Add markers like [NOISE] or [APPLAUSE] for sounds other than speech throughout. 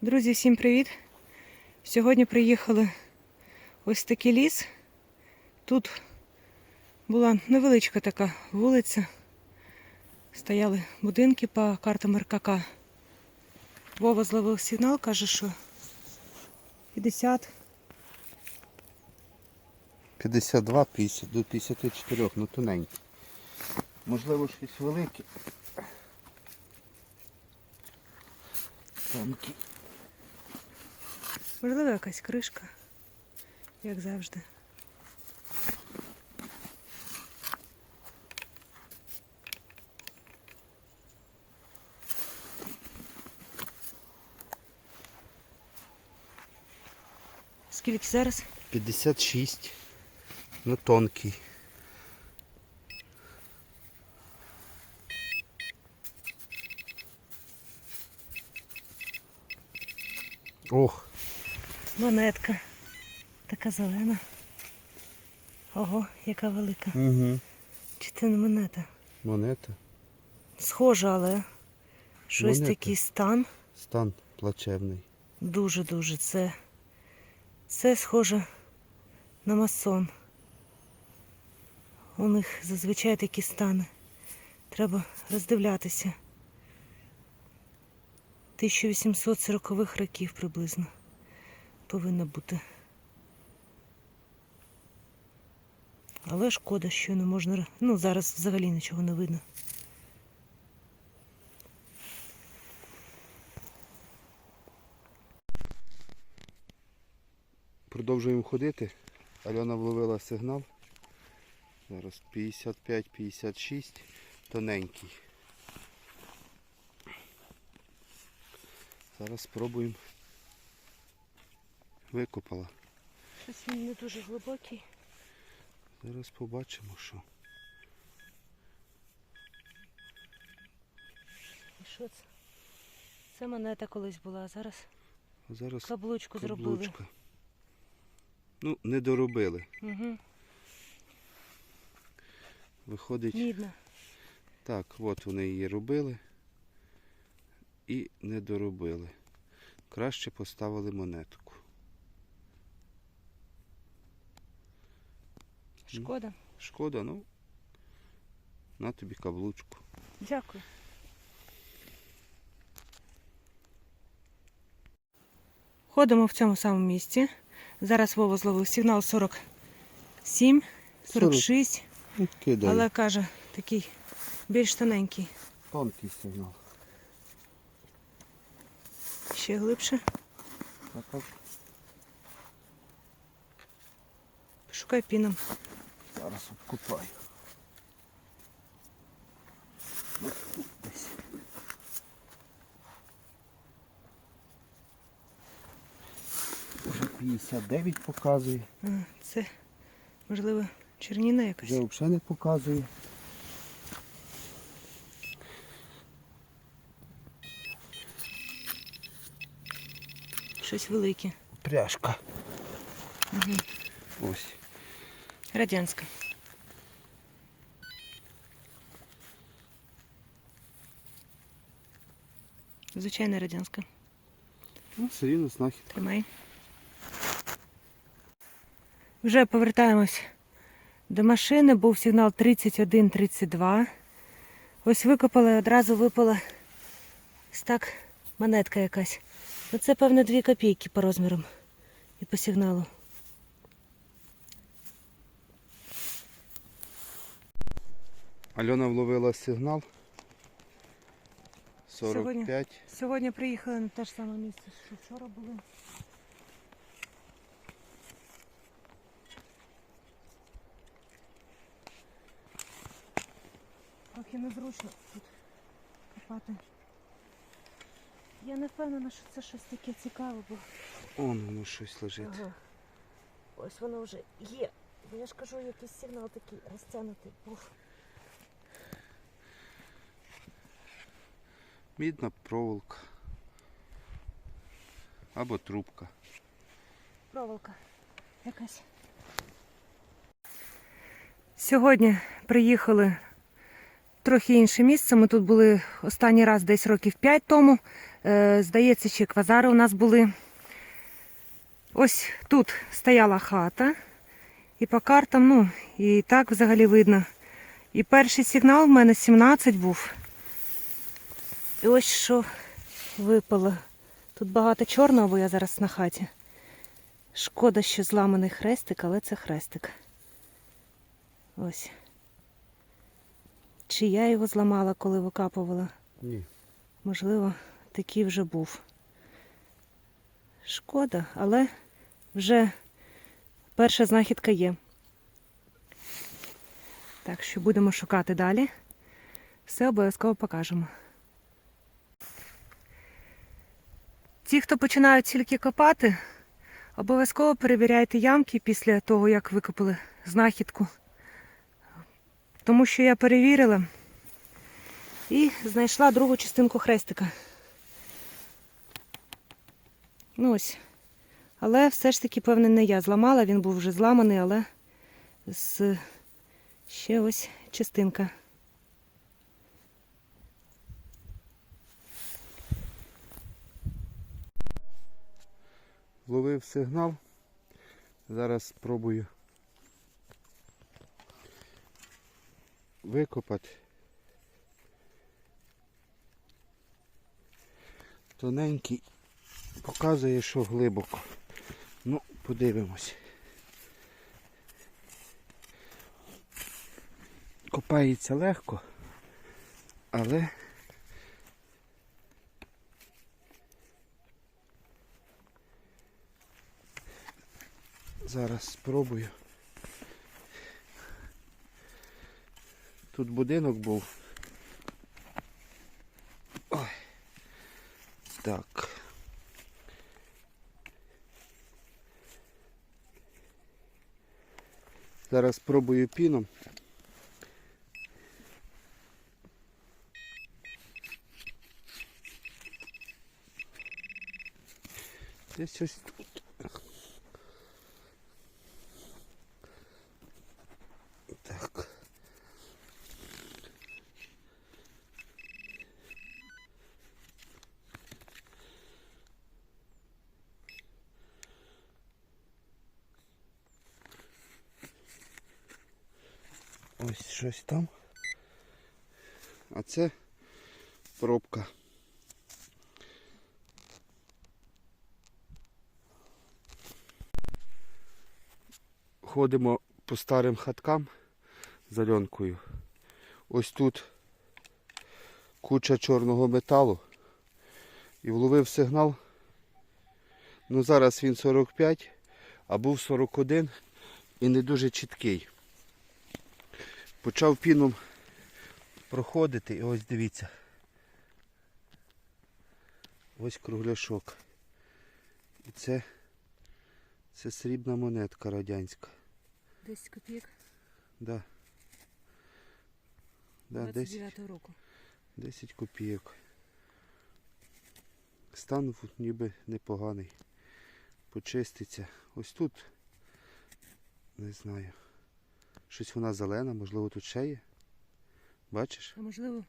Друзі, всім привіт! Сьогодні приїхали ось такий ліс. Тут була невеличка така вулиця. Стояли будинки по картам РКК. Вова зловив сигнал, каже, що 50. 52, 50 до 54, ну тоненькі. Можливо, щось велике. Тонкі. Можливо, якась кришка, як завжди. Скільки зараз? 56. Ну тонкий. Ох, Монетка. Така зелена. Ого, яка велика. угу. Чи це не монета? монета. Схожа, але щось Монета. такий стан. Стан плачевний. Дуже-дуже це. Це схоже на масон. У них зазвичай такі стани. Треба роздивлятися. 1840-х років приблизно повинно бути. Але шкода, що не можна. Ну, зараз взагалі нічого не видно. Продовжуємо ходити. Альона вловила сигнал. Зараз 55-56. Тоненький. Зараз спробуємо. Викопала. Щось він не дуже глибокий. Зараз побачимо, що. І що це? Це монета колись була, а зараз А зараз каблучку зробили. Ну, не доробили. Угу. Виходить. Мідна. Так, от вони її робили і не доробили. Краще поставили монетку. Шкода. Шкода, ну на тобі каблучку. Дякую. Ходимо в цьому самому місці. Зараз Вова зловив сигнал 47, 46, Кидай. але каже, такий більш тоненький. Тонкий сигнал. Ще глибше. Так, так. Шукай піном. Зараз обкопаю. Ось тут десь. Вже 59 показує. Це, можливо, черніна якась. Вже взагалі не показує. Щось велике. Пряжка. Ось. Радянська. Звичайна радянська. Ну, все рівно знахідка. Тримай. Вже повертаємось до машини. Був сигнал 31-32. Ось викопали, одразу випала ось так монетка якась. Оце, певно, 2 копійки по розмірам і по сигналу. Альона вловила сигнал. 45. Сьогодні приїхали на те ж саме місце, що вчора були. Трохи незручно тут копати. Я не впевнена, що це щось таке цікаве, бо Он воно щось лежить. ага. ось воно вже є. Бо я ж кажу, якийсь сигнал такий розтягнутий був. Мідна проволока. Або трубка. Проволока якась. Сьогодні приїхали трохи інше місце. Ми тут були останній раз десь років 5 тому. Е, здається, ще квазари у нас були. Ось тут стояла хата. І по картам, ну, і так взагалі видно. І перший сигнал в мене 17 був. І ось що випало. Тут багато чорного, бо я зараз на хаті. Шкода, що зламаний хрестик, але це хрестик. Ось. Чи я його зламала, коли викапувала? Ні. Можливо, такий вже був. Шкода, але вже перша знахідка є. Так що будемо шукати далі. Все обов'язково покажемо. Ті, хто починають тільки копати, обов'язково перевіряйте ямки після того, як викопали знахідку. Тому що я перевірила і знайшла другу частинку хрестика. Ну ось. Але все ж таки, певне, не я зламала, він був вже зламаний, але з ще ось частинка. Ловив сигнал. Зараз спробую викопати. Тоненький показує, що глибоко. Ну, подивимось. Копається легко, але Зараз спробую. Тут будинок був. Ой. Так. Зараз спробую піном. Десь ось тут. Так. Ось щось там. А це пробка. Ходимо по старим хаткам з Альонкою. Ось тут куча чорного металу. І вловив сигнал. Ну зараз він 45, а був 41 і не дуже чіткий. Почав піном проходити і ось дивіться. Ось кругляшок. І це, це срібна монетка радянська. 10 копійок Да. Да, 10, року. 10 копійок. Стан ніби непоганий. Почиститься. Ось тут. Не знаю. Щось вона зелена, можливо тут ще є. Бачиш? А можливо,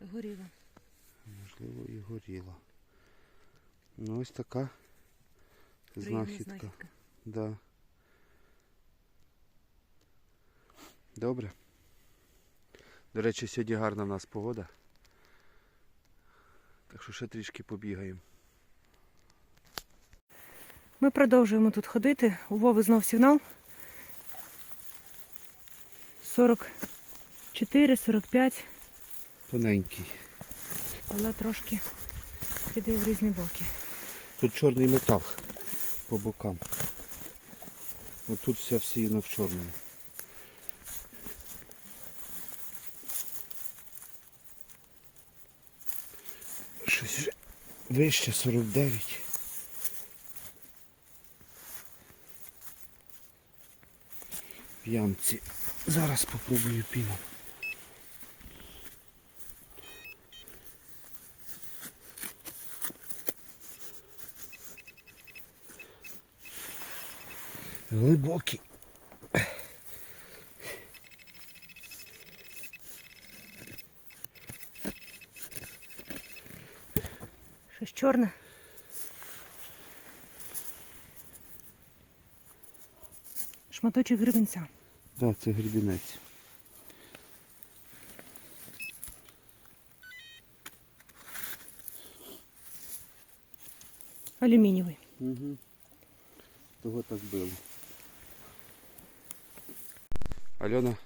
горіла. Можливо і горіла. Ну ось така знахідка. Да. Добре. До речі, сьогодні гарна в нас погода. Так що ще трішки побігаємо. Ми продовжуємо тут ходити. У Вови знов сигнал. 44, 45, Тоненький. але трошки піде в різні боки. Тут чорний метал по бокам. Ось тут все всіяно в чорному. Щось вище 49. В ямці. Зараз попробую піну. Глибокий. Щось чорне. Шматочок гривенця. Так, це грібінець. Алюмінієвий. Угу. Того так було. Альона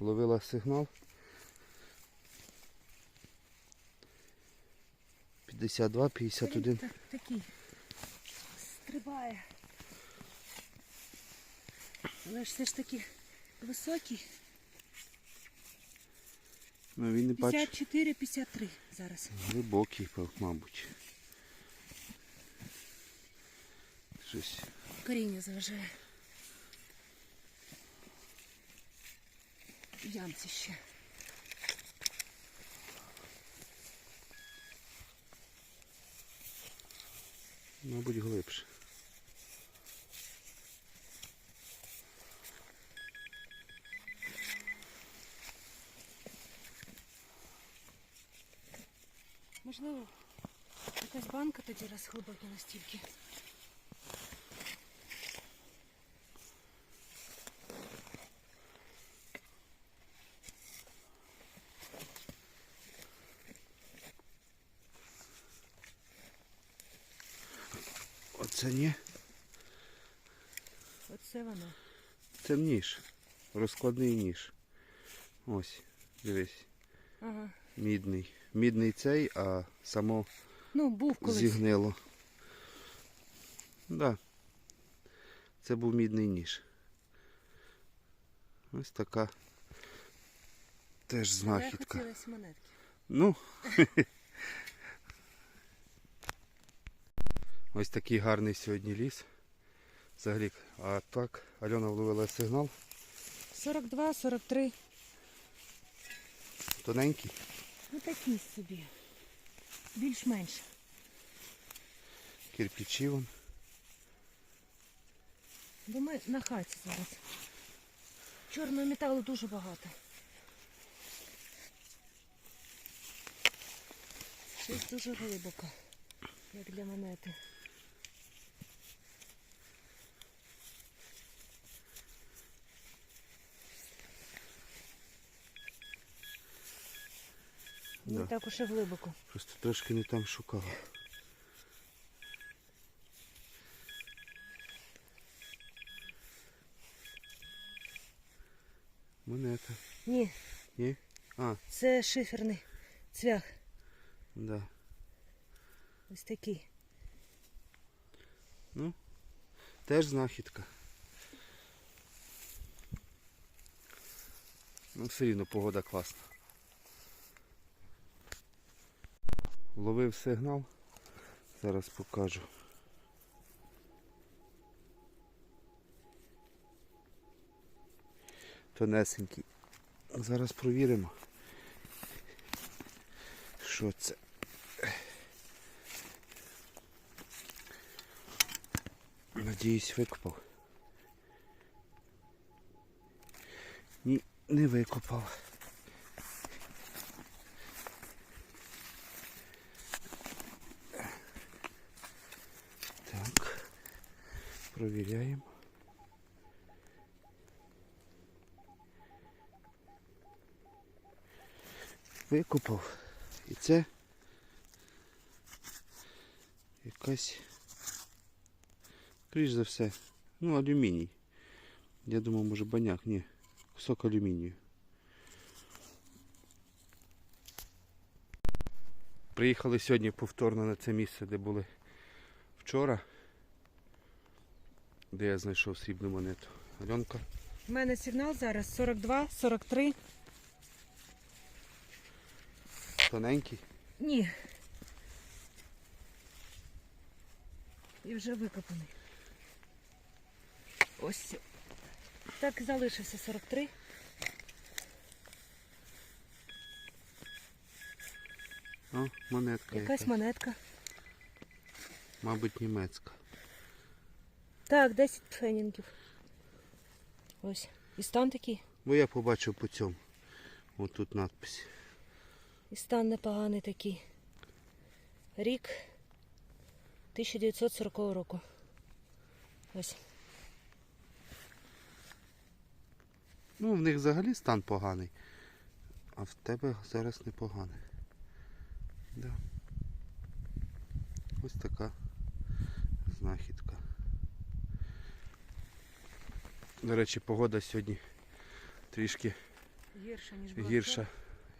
ловила сигнал. 52, 51. Так, такий. Стрибає. Але ж все ж таки високий. Ну він не бачить. 54-53 зараз. Глибокий, мабуть. Щось. Коріння заважає. Ямці ще. Мабуть, глибше. Можливо, якась банка тоді раз глибокі настільки. Оце ні. Оце воно. Це ніж. Розкладний ніж. Ось, дивись. Ага. Мідний. Мідний цей, а само Ну, був колись. зігнило. Да. Це був мідний ніж. Ось така теж знахідка. монетки. Ну. [LAUGHS] Ось такий гарний сьогодні ліс. Взагалі, а так, Альона вловила сигнал. 42, 43. Тоненький. Ну такі собі. Більш-менш. Кирпичі вон. Бо ми на хаті зараз. Чорного металу дуже багато. Щось дуже глибоко, як для монети. Не Да. так уж і глибоко. Просто трошки не там шукала. Монета. Ні, Ні? А, це шиферний цвях. да. Ось такий. Ну, Теж знахідка. Ну, все рівно погода класна. Ловив сигнал. Зараз покажу. Тонесенький. Зараз провіримо. Що це? Надіюсь, викопав. Ні, не викопав. Так. Провіряємо. Викопав. І це якась Скоріш за все. Ну, алюміній. Я думав, може баняк, ні. Кусок алюмінію. Приїхали сьогодні повторно на це місце, де були вчора, де я знайшов срібну монету. Альонка. У мене сигнал зараз 42, 43. Тоненький. Ні. І вже викопаний. Ось. Так і залишився 43. О, монетка Якась якась. монетка. Мабуть, німецька. Так, 10 фенінгів. Ось. І стан такий. Бо я побачив по цьому. Ось тут надпись. І стан непоганий такий. Рік 1940 року. Ось. Ну, в них взагалі стан поганий. А в тебе зараз непоганий. Да. Ось така знахідка. До речі, погода сьогодні трішки Гірше, ніж гірша,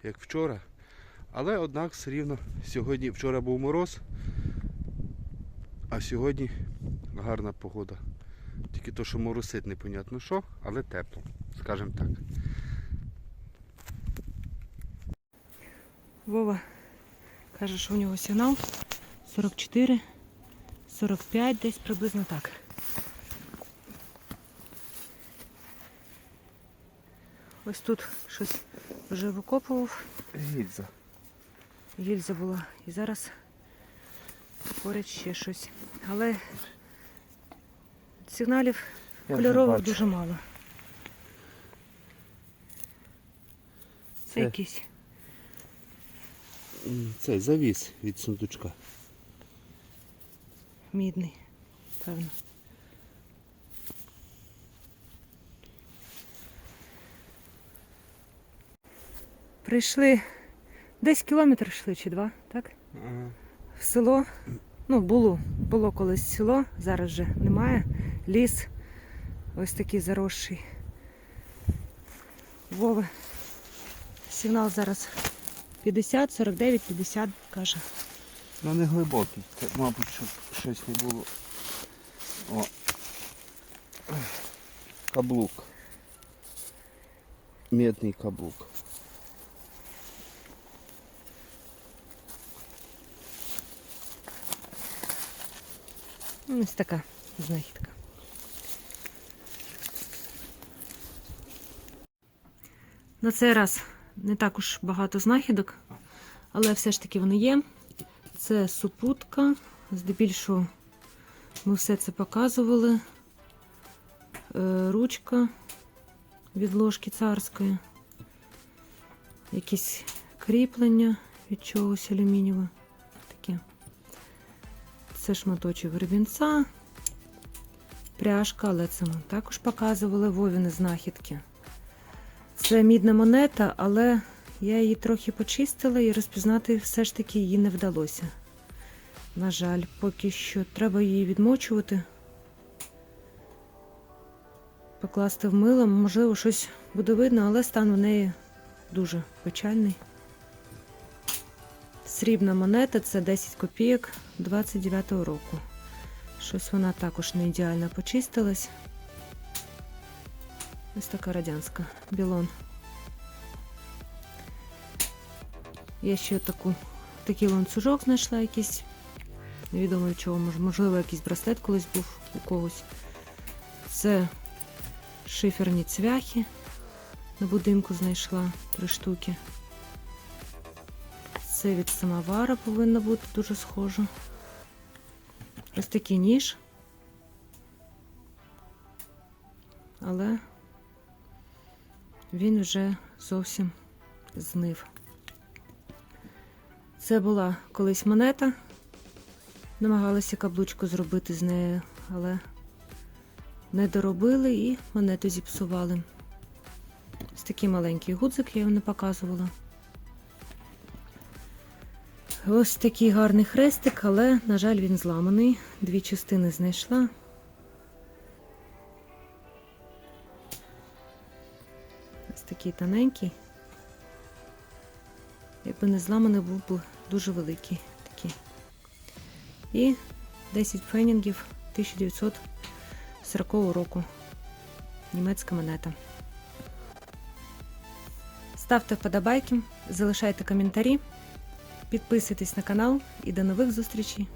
як вчора. Але однак все рівно сьогодні, вчора був мороз, а сьогодні гарна погода. Тільки то, що моросить непонятно що, але тепло, скажімо так. Вова каже, що у нього сигнал 44, 45, десь приблизно так. Ось тут щось вже викопував, Гільза. гільза була. І зараз поряд ще щось. Але сигналів кольорових дуже мало. Це Це- якийсь. Цей завіс від сундучка. Мідний, певно. Прийшли десь кілометр йшли чи два, так? В село. Ну, було, було колись село, зараз вже немає. Ліс. Ось такий заросший. Вови. Сигнал зараз 50, 49, 50, каже. Ну не глибокий. Це, мабуть, щоб щось не було. О. Каблук. Медний каблук. Ось така знахідка. На цей раз не так уж багато знахідок, але все ж таки вони є. Це супутка. Здебільшого ми все це показували. Е, Ручка від ложки царської. Якісь кріплення від чогось алюмінієве. Це шматочок гребінця, пряжка, але це ми також показували вовіни знахідки. Це мідна монета, але я її трохи почистила і розпізнати все ж таки її не вдалося. На жаль, поки що треба її відмочувати, покласти в мило, можливо, щось буде видно, але стан у неї дуже печальний. Срібна монета це 10 копійок 29-го року. Щось вона також не ідеально почистилась. Ось така радянська білон. Я ще таку, такий ланцюжок знайшла якийсь. Невідомо від чого, можливо, якийсь браслет колись був у когось. Це шиферні цвяхи. На будинку знайшла три штуки. Це від самовара повинно бути дуже схоже. Ось такий ніж. Але він вже зовсім знив. Це була колись монета. Намагалися каблучку зробити з нею, але не доробили і монету зіпсували. Ось такий маленький гудзик я його не показувала. Ось такий гарний хрестик, але, на жаль, він зламаний. Дві частини знайшла. Ось такий тоненький. Якби не зламаний, був би дуже великий такий. І 10 фенінгів 1940 року. Німецька монета. Ставте вподобайки, залишайте коментарі. Підписуйтесь на канал і до нових зустрічей!